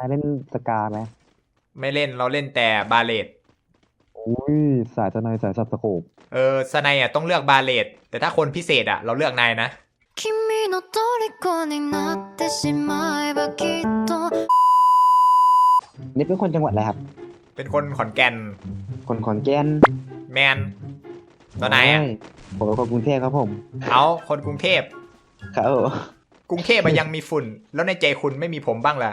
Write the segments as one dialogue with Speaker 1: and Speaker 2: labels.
Speaker 1: ายเล่นสกาไหม
Speaker 2: ไม่เล่นเราเล่นแต่บาเลต
Speaker 1: อุ้ยสายสนายสายสับสโคป
Speaker 2: เออสไนอ่ะต้องเลือกบาเลตแต่ถ้าคนพิเศษอ่ะเราเลือกนายนะ
Speaker 3: 君の虜になってしまえばきっと
Speaker 1: นี่เป็นคนจังหวัดอะไรครับ
Speaker 2: เป็นคนขอนแก่น
Speaker 1: คนขอนแก่น
Speaker 2: แมนตัวนายอ่ะ
Speaker 1: โผมเป็นคนกรุงเทพครับผม
Speaker 2: เอาคนกรุงเทพ
Speaker 1: ครับผม
Speaker 2: กรุงเทพมันยังมีฝุ่น แล้วในใจคุณไม่มีผมบ้างเหร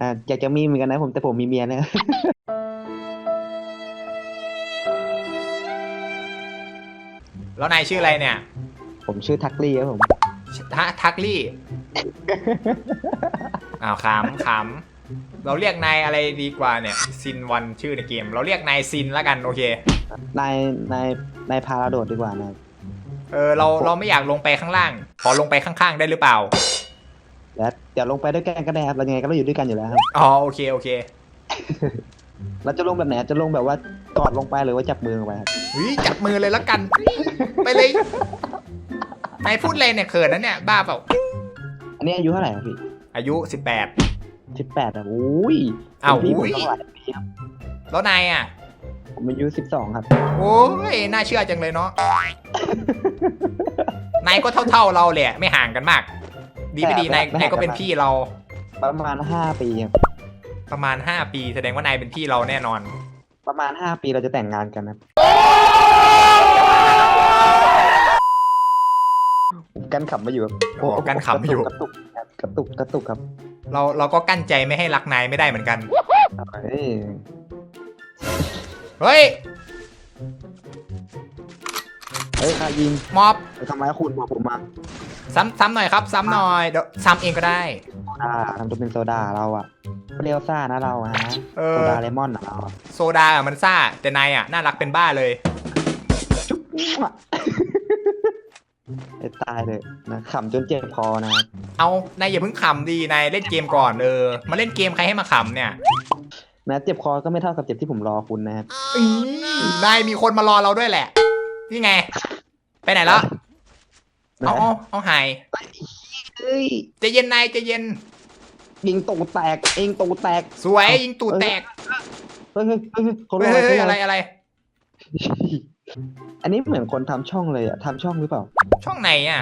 Speaker 2: อ
Speaker 1: อ่าอยากจะมีเหมือนกันนะผมแต่ผมมีเมียนะ
Speaker 2: แล้วนายชื่ออะไรเนี่ย
Speaker 1: ผมชื่อทักลี่ครับผม
Speaker 2: ฮะทักลี่ อ้าวขำขำเราเรียกนายอะไรดีกว่าเนี่ยซินวันชื่อในเกม เราเรียกนายซินแล้วกันโอเค
Speaker 1: นายนายนายพาราโดดดีกว่านาย
Speaker 2: เออเราเราไม่อยากลงไปข้างล่าง ขอลงไปข้างๆได้หรือเปล่า
Speaker 1: แล้ว เดี๋ยวลงไปด้วยกันก็ได้ครับเรายังไงก็เราอยู่ด้วยกันอยู่แล้วครับ
Speaker 2: อ๋อโอเคโอเค
Speaker 1: เราจะลงแบบไหนจะลงแบบว่ากอดลงไปหรือว่าจับมือลงไปครับ
Speaker 2: เฮ้ยจับมือเลยแล้วกัน ไปเลยนายพูดเลยเนี่ยเขินนะเนี่ยบ้าเปล่า
Speaker 1: อันนี้อายุเท่าไหร่ครับพี่
Speaker 2: อายุ18
Speaker 1: สิบแปดครับอุ้ย
Speaker 2: อ้าว
Speaker 1: เป็นพี่ผม
Speaker 2: อุ้ย
Speaker 1: ต้องหลายปีครับ
Speaker 2: แล้วนายอะ
Speaker 1: ผมอายุสิบสองครับ
Speaker 2: โอ้ยน่าเชื่อจังเลยเนาะนายก็เท่าๆเราแหละไม่ห่างกันมาก ดีไม่ดีนายนายก็เป็นพี่เรา
Speaker 1: ประมาณห้าปีครับ
Speaker 2: ประมาณ5ปี แสดงว่านายเป็นพี่เราแน่นอน
Speaker 1: ประมาณห้าปีเราจะแต่งงานกันครับผมกันขำมาอยู่ครับ
Speaker 2: โอ้กั้นขำไม่อยู่
Speaker 1: กระตุกกระตุกกระตุกครับ
Speaker 2: เราเราก็กั้นใจไม่ให้รักนายไม่ได้เหมือนกัน
Speaker 1: เอ้ย
Speaker 2: เฮ้ย
Speaker 1: เฮ้ยใครยิง
Speaker 2: มอบ
Speaker 1: ไปทำไมคุณบอกผมมา
Speaker 2: ซ้ำซ้ำหน่อยครับ ซ้ำหน่อยเดี๋ยวซ้ำเองก็ได้
Speaker 1: โซดาทำตัวเป็นโซดาเราอะเปรี้ยวซ่านะเราอะฮะ
Speaker 2: เอ
Speaker 1: โซ
Speaker 2: อ
Speaker 1: ดาเลมอนอะเราอะ
Speaker 2: โซดาอะมันซ่า แต่นายอะน่ารักเป็นบ้าเลย
Speaker 1: จุ๊บไอ้ตายเลยนะขำจนเจ็บคอนะ
Speaker 2: เอานายอย่าเพิ่งขำดีนายเล่นเกมก่อนเออมาเล่นเกมใครให้มาขำเนี่ย
Speaker 1: แม้เจ็บคอก็ไม่เท่ากับเจ็บที่ผมรอคุณนะครับ
Speaker 2: อีนายมีคนมารอเราด้วยแหละ นี่ไง ไปไหนแล้ว เอาเอาเอาหาย
Speaker 1: เฮ้ย
Speaker 2: ใจะเย็นนายใจะเย็น
Speaker 1: ยิงตูแตกเองตูแตก
Speaker 2: สวยยิงตูดแตก
Speaker 1: เฮ้ยเฮ้ยเฮ้ยเฮ้ยเขา
Speaker 2: เฮ้ย
Speaker 1: เรียก
Speaker 2: เฮ้ย
Speaker 1: อะ
Speaker 2: อะไรไรอะไร
Speaker 1: อันนี้เหมือนคนทำช่องเลยอะทำช่องหรือเปล่า
Speaker 2: ช่องไหนอะ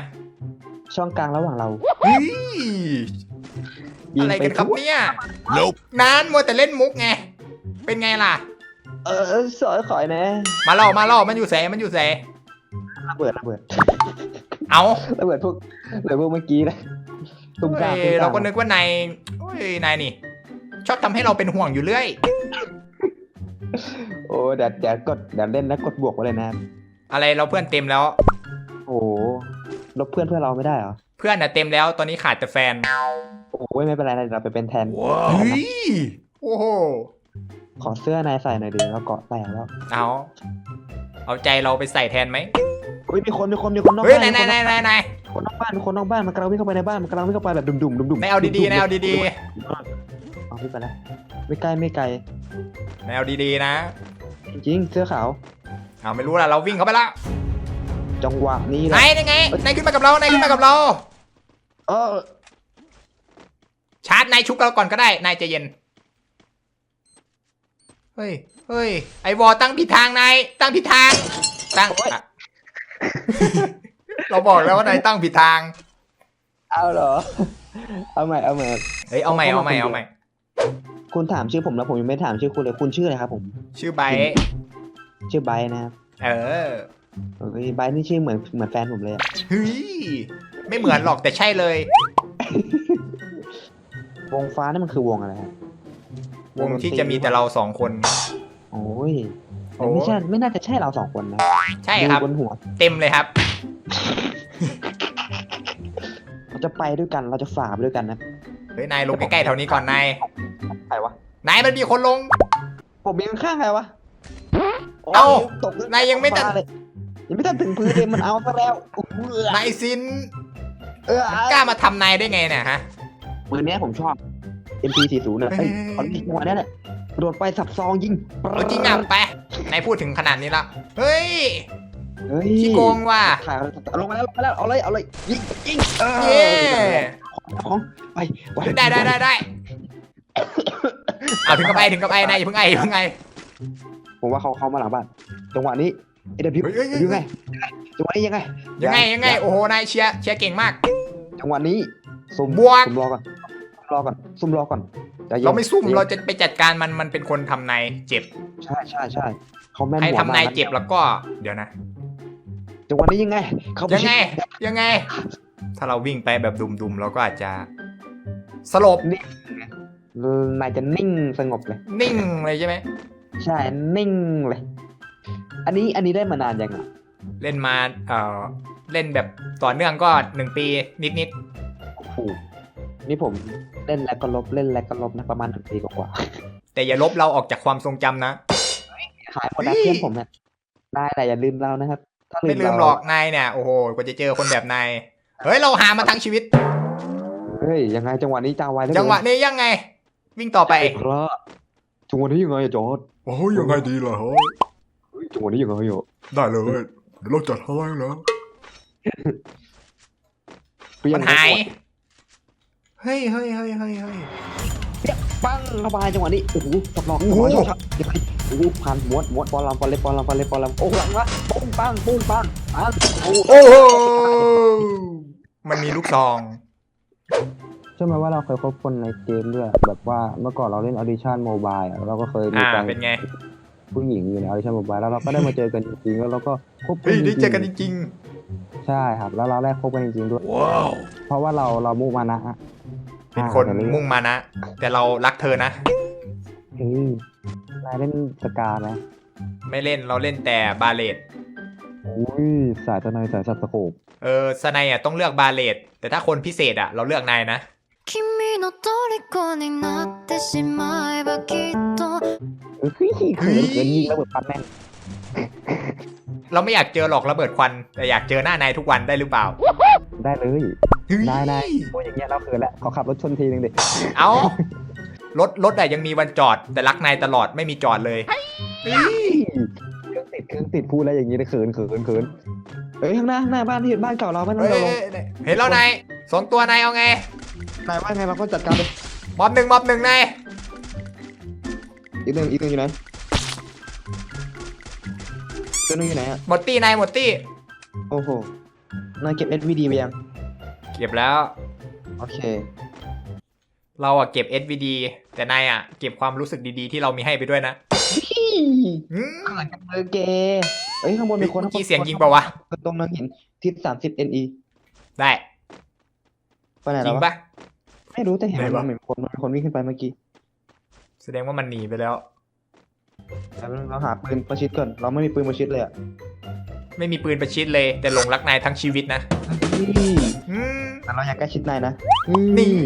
Speaker 1: ช่องกลางระหว่างเรา
Speaker 2: เฮ้ย
Speaker 1: ยิง
Speaker 2: อะไร
Speaker 1: ไป
Speaker 2: กันครับ
Speaker 1: ทั่ว
Speaker 2: เนี่ยนานมัวแต่เล่นมุกไง เป็นไงล่ะ
Speaker 1: เออสอยขอยนะ
Speaker 2: มาเล่ามาเล่ามันอยู่แสมันอยู่แส
Speaker 1: ระเบิดระเบิด
Speaker 2: เอา
Speaker 1: ระเบิดพวกระเบิดพวกเมื่อกี้นะตุ้มกลาง
Speaker 2: เฮ้ย
Speaker 1: ตุ้มกลาง
Speaker 2: เราก็นึกว่านายเฮ้ยนายนี่ ชอบทำให้เราเป็นห่วงอยู่เรื่อย
Speaker 1: โอ้เดี๋ยวเดี๋ยวกดเดี๋ยวเล่นแล้วกดบวกไว้เลยนะ
Speaker 2: อะไรเราเพื่อนเต็มแล้ว
Speaker 1: โอ้โหลบเพื่อนเพื่อนเราไม่ได้เหรอ
Speaker 2: เพื่อนน่ะเต็มแล้วตอนนี้ขาดแต่แฟน
Speaker 1: โอ้ยไม่เป็นไรนะเดี๋ยวเราไปเป็นแทน
Speaker 2: เฮ้ยโอ้โห
Speaker 1: ขอเสื้อนายใส่หน่อยดิเราเกาะแตกแล้ว
Speaker 2: เอา เอาใจเราไปใส่แทนไหม
Speaker 1: เฮ้ยมีคนมีคนมีคนนอก
Speaker 2: เฮ้ย
Speaker 1: บ้าน
Speaker 2: นายนายนายนายนาย
Speaker 1: คนนอกบ้านมีคนนอกบ้านมันกำลังวิ่งเข้าไปในบ้านมันกำลังวิ่งเข้าไปแบบดุ่มดุ่มดุ่มดุ่ม
Speaker 2: นายเอาดีๆนายเอาดี
Speaker 1: เอาพี่ไปแล้วไม่ใกล้ไม่ไกล
Speaker 2: ๆนายเอาดีๆนะ
Speaker 1: จริงๆเสื้อขาว
Speaker 2: เอาไม่รู้ละเราวิ่งเข้าไปละ
Speaker 1: จังหวะนี้แห
Speaker 2: นา
Speaker 1: ละ
Speaker 2: ยยังไงนายขึ้นมากับเรานายขึ้นมากับเรา
Speaker 1: เออ
Speaker 2: ชาร์จนายชุบเราก่อนก็ได้นายใจเย็น เฮ้ย เฮ้ย ไอวอตั้งผิดทางนายตั้งผิดทาง ตั้งอะเราบอกแล้วว่านายตั้งผิดทาง
Speaker 1: เอาเหรอ เอาใหม่เอาใหม่
Speaker 2: เฮ้ยเอาใหม่เอาใหม่เอาใหม่
Speaker 1: คุณถามชื่อผมแล้วผมยังไม่ถามชื่อคุณเลยคุณชื่ออะไรครับผม
Speaker 2: ชื่อไบร์ท
Speaker 1: ชื่อไบร์ทนะครับ
Speaker 2: เออ
Speaker 1: เฮ้ยไบร์ทนี่ชื่อเหมือนเหมือนแฟนผมเลยอะ
Speaker 2: เฮ้ยไม่เหมือนหรอกแต่ใช่เลย
Speaker 1: วงฟ้านี่มันคือวงอะไรครับ
Speaker 2: วงที่จะมีแต่เราสองคน
Speaker 1: โอ้ย
Speaker 2: โอ้
Speaker 1: แต่ไม่ใช่ไม่น่าจะใช่เราสองคนนะ
Speaker 2: ใช่ครับ
Speaker 1: ดูบนหัว
Speaker 2: เต็มเลยครับ
Speaker 1: เราจะไปด้วยกันเราจะฝ่าไปด้วยกันนะ
Speaker 2: เฮ้ยนายลงใกล้ๆแถวนี้ก่อนนาย
Speaker 1: ใครวะ
Speaker 2: นายมันมีคนลง
Speaker 1: ผมมีข้างๆใครวะโย
Speaker 2: เอ้า
Speaker 1: ตก
Speaker 2: นายยังไม่ทัน
Speaker 1: ฟ้าเลยยังไม่ทันถึงพื้นเลยมันเอาซะแล้วโอ้โห
Speaker 2: นายซิน
Speaker 1: เออก
Speaker 2: ล้ามาทำนายได้ไงเนี่ยฮะ
Speaker 1: ปืนเนี้ยผมชอบ MP40 เนี่ยเอ้ย
Speaker 2: เฮ้ย
Speaker 1: ตอนนี้จังหวะนั้นแหละ โดดไปสับซองยิง
Speaker 2: เอาจริงอะไปนายพูดถึงขนาดนี้ละเฮ้ย
Speaker 1: เฮ้ย
Speaker 2: ขี้โกงว่ะ
Speaker 1: ถ่ายลงมาแล้วลงมาแล้วเอาเลยเอาเลยยิงยิงเออ
Speaker 2: เย้
Speaker 1: ของไปไป
Speaker 2: ได้ได้ได้ได้เอาถึงกับไอถึงกับไอนายอย่าเพิ่งไออย่าเพิ่งไอ
Speaker 1: ผมว่าเขาเข้ามาหลังบ้านจังหวะนี้เอเดบิว
Speaker 2: เฮ้ยเฮ้ยเฮ้ย
Speaker 1: ยังไงจังหวะนี้ยังไง
Speaker 2: ยังไงยังไงโอ้โหนายเชียร์เชียร์เก่งมาก
Speaker 1: จังหวะนี้ซุ่ม
Speaker 2: บวก
Speaker 1: ซุ่มรอก่อนรอก่อนซุ่มรอก่อน ใจย็น
Speaker 2: เราไม่ซุ่ม
Speaker 1: ใจย็น
Speaker 2: เราจะไปจัดการมันมันเป็นคนทำนายเจ็บ
Speaker 1: ใช่ใช่ใช่เขาแม่น
Speaker 2: ให้
Speaker 1: หัว
Speaker 2: ทำนาย
Speaker 1: มกะ
Speaker 2: เจ็บแล้วก็ เดี๋ยวนะ
Speaker 1: จังหวะนี้ยังไง เขา
Speaker 2: ยังไง ยังไง ถ้าเราวิ่งไปแบบดุมๆเราก็อาจจะ สลบ
Speaker 1: นายจะนิ่งสงบเลย
Speaker 2: นิ่งเลยใช่ไหม
Speaker 1: ใช่นิ่งเลย อันนี้อันนี้ได้มานานยังอะ
Speaker 2: เล่นมาเอ่อเล่นแบบต่อเนื่องก็หนึ่งปีนิด
Speaker 1: โอ้โห นี่ผมเล่นแล้วก็ลบเล่นแล้วก็ลบนะประมาณหนึ่งปีกว่า
Speaker 2: ๆแต่อย่าลบเราออกจากความทรงจำนะ
Speaker 1: ๆหายหมดนะเพื่อนผมเนี่ยได้แต่อย่าลืมเรานะครับถ้า
Speaker 2: ไม่ลืม
Speaker 1: เา
Speaker 2: หรอกนายเนี่ย โอ้โหกว่าจะเจอคนแบบนายเฮ้ยเราหามาทั้งชีวิต
Speaker 1: เฮ้ยยังไงจังหวะนี้จ้าไว้
Speaker 2: จังหวะนี้ยังไง วิ่งต่อไป
Speaker 1: ครับจังหวะนี้ยังไงอะจอร์ด
Speaker 4: โอ้ยยังไงดีล่ะเฮ้ย
Speaker 1: เฮ้ยจังหวะนี้ยังไงอะ
Speaker 4: ได้เลยเดี๋ยวเราจัดให้แล้ว
Speaker 1: เปรี้ย
Speaker 2: มั
Speaker 1: ง
Speaker 2: นหาย เฮ้ยเฮ้ยเฮ้ยเฮ้ยเฮ้ย
Speaker 1: ปังเข้าไปจังหวะนี้โอ้โหจับหลอก
Speaker 2: โอ้โห
Speaker 1: ช็อตยังไงโอ้โหผ่านม้วนม้วนบอลลำบอลเล็บบอลลำบอลเล็บบอลลำโอ้โหหลังวะปุ้งปังปุ้งปังปังโอ้โห
Speaker 2: โอ้โหมันมีลูกซอง
Speaker 1: ใช่ไหมว่าเราเคยคบคนในเกมด้วยแบบว่าเมื่อก่อนเราเล่นออดิชั่นโมบายเราก็เคยมี
Speaker 2: อ่า
Speaker 1: การ
Speaker 2: เป็นไง
Speaker 1: ผู้หญิงอยู่ในออดิชั่นโมบายแล้วเราก็ได้มาเจอกันจริงๆแล้วเราก็คบกันจ
Speaker 2: ได้
Speaker 1: ริงๆ
Speaker 2: เจอกันจริง
Speaker 1: ใช่ครับ แล้วเราแรกคบกันจริงๆด้วยเพราะว่าเราเรามุมานะอะ
Speaker 2: เป็นคน
Speaker 1: อ่าแต่
Speaker 2: มุ่งมานะ แต่เรารักเธอนะ
Speaker 1: เฮ้ยนายเล่นสกาไหม
Speaker 2: ไม่เล่น เราเล่นแต่บาเลต
Speaker 1: อุ้ยสายทนายสายสับสโคป
Speaker 2: เออสไนอ่ะต้องเลือกบาเลตแต่ถ้าคนพิเศษอ่ะ เราเลือกนายนะ
Speaker 3: 君の虜になってしまえばきっと
Speaker 1: เฮ้ยเขินเขินยิงระเบิดปัดแม่ง
Speaker 2: เราไม่อยากเจอหรอกระเบิดควัน แต่อยากเจอหน้านายทุกวันได้หรือเปล่า
Speaker 1: ได้เลย
Speaker 2: เฮ้ย
Speaker 1: ได้ได้พูดอย่างเงี้ยเราเขินแล้วขอขับรถชนทีนึงดิ
Speaker 2: เอารถรถอะยังมีวันจอด แต่รักนายตลอดไม่มีจอดเลยเฮ้ย
Speaker 1: เครื่องติดเครื่องติดพูดแล้วอย่างงี้เลยเขินเขินเขินเอ้ยข้างหน้าข้างหน้าบ้านที่เห็นบ้านเก่าเราบ้าน
Speaker 2: เฮ้ย
Speaker 1: เราลง
Speaker 2: เฮ้ยเห็นแล้วนายสองตัวนายเอาไง
Speaker 1: นายว่าไงเราก็จัดการเลย
Speaker 2: มอบหนึ่งมอบหนึ่งนาย
Speaker 1: อีกหนึ่งอีกหนึ่งอยู่ไหนตัวหนึงอยู่ไหนอะ
Speaker 2: หมดตี้นายหมดตี้
Speaker 1: โอ้โหนายเก็บ SVD ไปยัง
Speaker 2: เก็บแล้ว
Speaker 1: โอเค
Speaker 2: เราอะเก็บ SVD แต่นายอะเก็บความรู้สึกดีๆที่เรามีให้ไปด้วยนะอืม
Speaker 1: เออเกเอ้ยข้างบนมีคน
Speaker 2: เมื่อกี้เสียงยิงเปล่าวะ
Speaker 1: ตรงนั้นเห็นทิศสามสิบ NE
Speaker 2: ได้
Speaker 1: ไปไหน
Speaker 2: จ
Speaker 1: แล้
Speaker 2: ริ
Speaker 1: ว
Speaker 2: ง
Speaker 1: วะ
Speaker 2: ปะ
Speaker 1: ไม่รู้แต่เห็น
Speaker 2: ไหนวะ
Speaker 1: มันมีคนมีคนวิ่งขึ้นไปเมื่อกี้
Speaker 2: แสดงว่ามันหนีไปแล้ว
Speaker 1: แต่เราหาปืนประชิดก่อน เราไม่มีปืนประชิดเลยอะ
Speaker 2: ไม่มีปืนประชิดเลย แต่หลงรักนายทั้งชีวิตนะ
Speaker 1: นี่
Speaker 2: อืม
Speaker 1: แต่เราอยากใกล้ชิดนายนะ
Speaker 2: นี่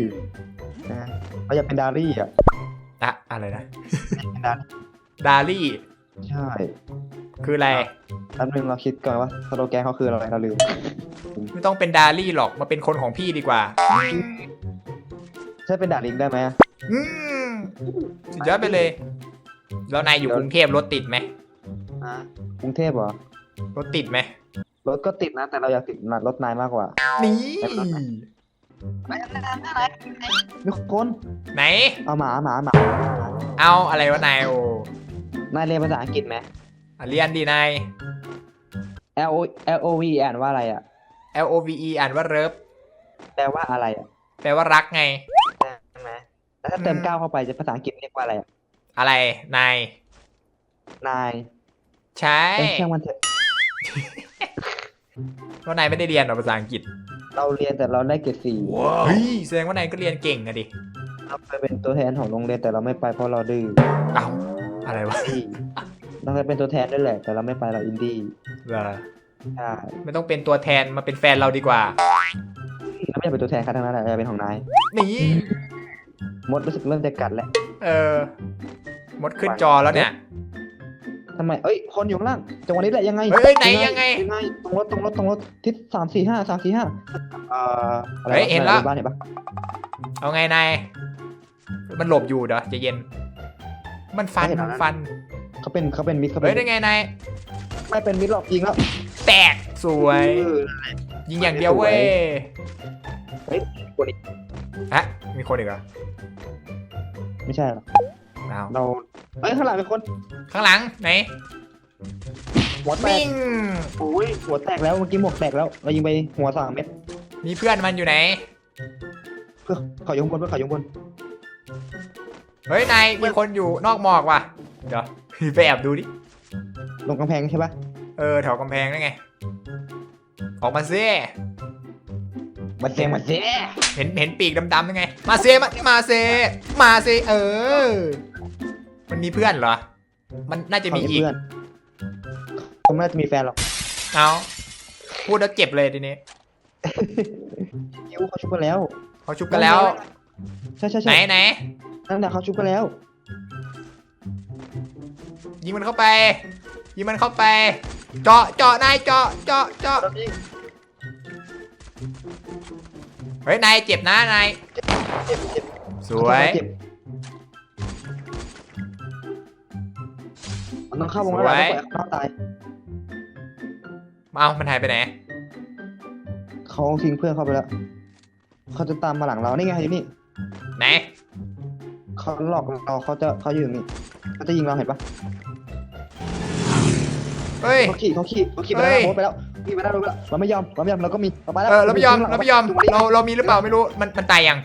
Speaker 1: นะเราอยากเป็นดารี่อะ
Speaker 2: อะอะไรนะ
Speaker 1: เป็นดารี่
Speaker 2: ดารี่
Speaker 1: ใช่
Speaker 2: คืออะไร
Speaker 1: แป๊บนึงเราคิดก่อนว่าสโลแกนเขาคืออะไรเราลืม
Speaker 2: ไม่ต้องเป็นดารี่หรอก มาเป็นคนของพี่ดีกว่า
Speaker 1: ใช่เป็นดาริงได้ไหมอะ
Speaker 2: อืมสุดยอดไปเลย แล้วนายอยู่กรุงเทพรถติดไหม
Speaker 1: อะกรุงเทพเหรอ
Speaker 2: รถติดไหม
Speaker 1: รถก็ติดนะ แต่เราอยากติดรถนายมากกว่า
Speaker 2: นี่
Speaker 1: มีคน
Speaker 2: ไหน
Speaker 1: เอาหมาหมาหมา
Speaker 2: เอาอะไรวะนายโอนา
Speaker 1: ยเรียนภาษาอังกฤษไหม
Speaker 2: อะเรียนดีนาย
Speaker 1: L O L O V อ่านว่าอะไรอะ
Speaker 2: L O V E อ่านว่าเริฟ
Speaker 1: แปลว่าอะไรอะ
Speaker 2: แปลว่ารักไง
Speaker 1: ใช่ไหมแล้วถ้าเติม
Speaker 2: อืม
Speaker 1: ก้าวเข้าไปจะภาษาอังกฤษเรียกว่าอะไรอะ
Speaker 2: อะไร นาย
Speaker 1: นาย
Speaker 2: ใช่
Speaker 1: เอ้ยช่างมันเถอะ
Speaker 2: ว่านายไม่ได้เรียนหรอภาษาอังกฤษ
Speaker 1: เราเรียนแต่เราได้เกรดสี่
Speaker 2: เฮ้ยแสดงว่านายก็เรียนเก่งอะดิ
Speaker 1: เราไปเป็นตัวแทนของโรงเรียนแต่เราไม่ไปเพราะเราดื้อ
Speaker 2: เอ้าอะไรวะ
Speaker 1: ที่เราเคยเป็นตัวแทนด้วยแหละ แต่เราไม่ไปเราอินดี้
Speaker 2: เหรอ
Speaker 1: ใช่
Speaker 2: ไม่ต้องเป็นตัวแทนมาเป็นแฟนเราดีกว่า
Speaker 1: เราไม่อยากเป็นตัวแทนใครทั้งนั้นแหละอยากเป็นของนาย
Speaker 2: นี่
Speaker 1: มดรู้สึกเริ่มจะกัดแล้ว
Speaker 2: เออมดขึ้นจอแล้วเนี่ย
Speaker 1: ทำไมเอ้ยคนอยู่ข้างล่างจังหวะนี้แหละยังไง
Speaker 2: เฮ้ยไหนยังไง
Speaker 1: ยังไงตรงรถตรงรถตรงรถทิศสามสี่ห้าสามสี่ห้าเอ่ออะไร
Speaker 2: เฮ้ยเห็นแล้ว
Speaker 1: บ้านเห็นปะ
Speaker 2: เอาไงนายมันหลบอยู่เดี๋ยวใจะเย็น มันฟันมันฟัน
Speaker 1: เขาเป็นเขาเป็นมิตรเขาเป็
Speaker 2: เฮ้ย
Speaker 1: น
Speaker 2: ได้ไงนาย
Speaker 1: ไม่เป็นมิตรหรอกยิงแล้ว
Speaker 2: แตกสวย
Speaker 1: เออ
Speaker 2: ยิงอย่างเดียวเว้ย
Speaker 1: เฮ้ยคนอีก
Speaker 2: ฮะมีคนอีกเหรอ
Speaker 1: ไม่ใช่หรอก
Speaker 2: เอา
Speaker 1: เราเอ้ยข้างหลังเป็นคน
Speaker 2: ข้างหลังไหน
Speaker 1: หัวแตก
Speaker 2: มิ่ง
Speaker 1: โอ้ยหัวแตกแล้วเมื่อกี้หมวกแตกแล้วเรายิงไปหัวสามเม็ด
Speaker 2: มีเพื่อนมันอยู่ไหน
Speaker 1: เพื่อเขาอยข้างบนเพื่อเขาอยข้างบน
Speaker 2: เฮ้ยนายมีคนอยู่นอกหมอกว่ะ เดี๋ยวไปแอบดูดิ
Speaker 1: ลงกำแพงใช่ปะ
Speaker 2: เออแถวกำแพงนั่นไง ออกมาซิ
Speaker 1: มาเซมาเซ
Speaker 2: เห็นเห็นปีกดำๆยังไง มาเซมามาเซมาเซเออ มันมีเพื่อนเหรอ มันน่าจะมีอีก
Speaker 1: เพื่อนเขาไม่น่าจะมีแฟนหรอก
Speaker 2: เอาพูดแล้วเจ็บเลยทีนี้
Speaker 1: คิวเขาชุบกันแล้ว
Speaker 2: เขาชุบกันแล้ว
Speaker 1: ใช่ใช่
Speaker 2: ไหน
Speaker 1: ใช่
Speaker 2: ไหน
Speaker 1: นั่นแหละเขาชุบกันแล้ว
Speaker 2: ยิงมันเข้าไป ยิงมันเข้าไป เจาะเจาะนายเจาะเจาะเจาะเฮ้ยนายเจ็บนะนาย
Speaker 1: เจ็บเจ็บ
Speaker 2: สวย
Speaker 1: เจ็บ มันต้องเข้าวงแล้วแหละไม่ปล่อยให้เขาตาย
Speaker 2: เอามันหายไปไหน
Speaker 1: เขาทิ้งเพื่อนเข้าไปแล้วเขาจะตามมาหลังเรานี่ไงอยู่นี่
Speaker 2: ไหน
Speaker 1: เขาหลอกเราเขาจะเขาอยู่นี่เขาจะยิงเราเห็นปะ
Speaker 2: เฮ้ย
Speaker 1: เขาขี่เขาขี่เขาขี่ไป
Speaker 2: เฮ้
Speaker 1: แล้ว
Speaker 2: ย
Speaker 1: โบ๊ทไปแล้วขี่ไปแล้วโบ๊ทไปแล้วเราไม่ยอมเราไม่ยอมเราก็มีเราไปแล้ว
Speaker 2: เออเราไม่ยอมเราไม่ยอมเราเรามีหรือเปล่าไม่รู้มันมันตายยัง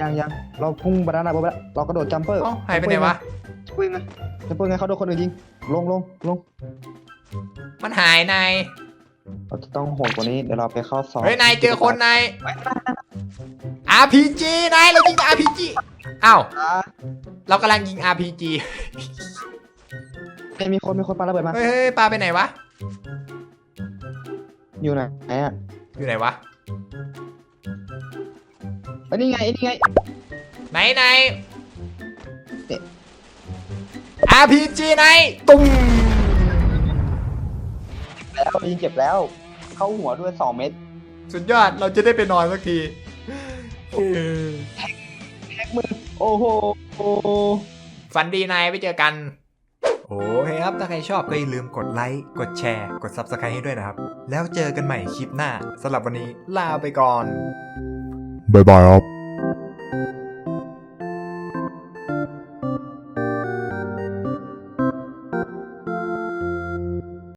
Speaker 1: ยังยังเราพุ่งไปด้านหน้าโบ๊ทไปแล้วเรากระโดดจัมเปอร์
Speaker 2: เอ้าหายไปไหนวะ
Speaker 1: ช่วยไง จัมเปอร์ไงเขาโดนคนอื่นยิง ลงลงลง
Speaker 2: มันหายนาย
Speaker 1: เราจะต้องโหดกว่านี้เดี๋ยวเราไปเข้าซ้อม
Speaker 2: เฮ้ยนายเจอคนนาย RPG นายเรายิง RPG อ้าว
Speaker 1: อ่า
Speaker 2: เรากำลังยิง RPG
Speaker 1: เฮ้ยมีคนมีคนปาระเบิดมา
Speaker 2: เฮ้ยเฮ้ยปลาไปไหนวะ
Speaker 1: อยู่ไหนไหนอะ
Speaker 2: อยู่ไหนวะ
Speaker 1: เอ้ยนี่ไงนี่ไง
Speaker 2: ไหนนาย
Speaker 1: เอ๊ะ
Speaker 2: RPG นายตุ้ม
Speaker 1: แล้วยิงเจ็บแล้ว เข้าหัวด้วยสองเม็ด
Speaker 2: สุดยอดเราจะได้ไปนอนสักทีเออ
Speaker 1: โอ้โห
Speaker 2: ฝันดีนายไปเจอกัน โอเคครับ ถ้าใครชอบก็อย่าลืมกดไลค์ กดแชร์ กด Subscribe ให้ด้วยนะครับ แล้วเจอกันใหม่คลิปหน้าสำหรับวันนี้ลาไปก่อน
Speaker 4: บ๊ายบายครับ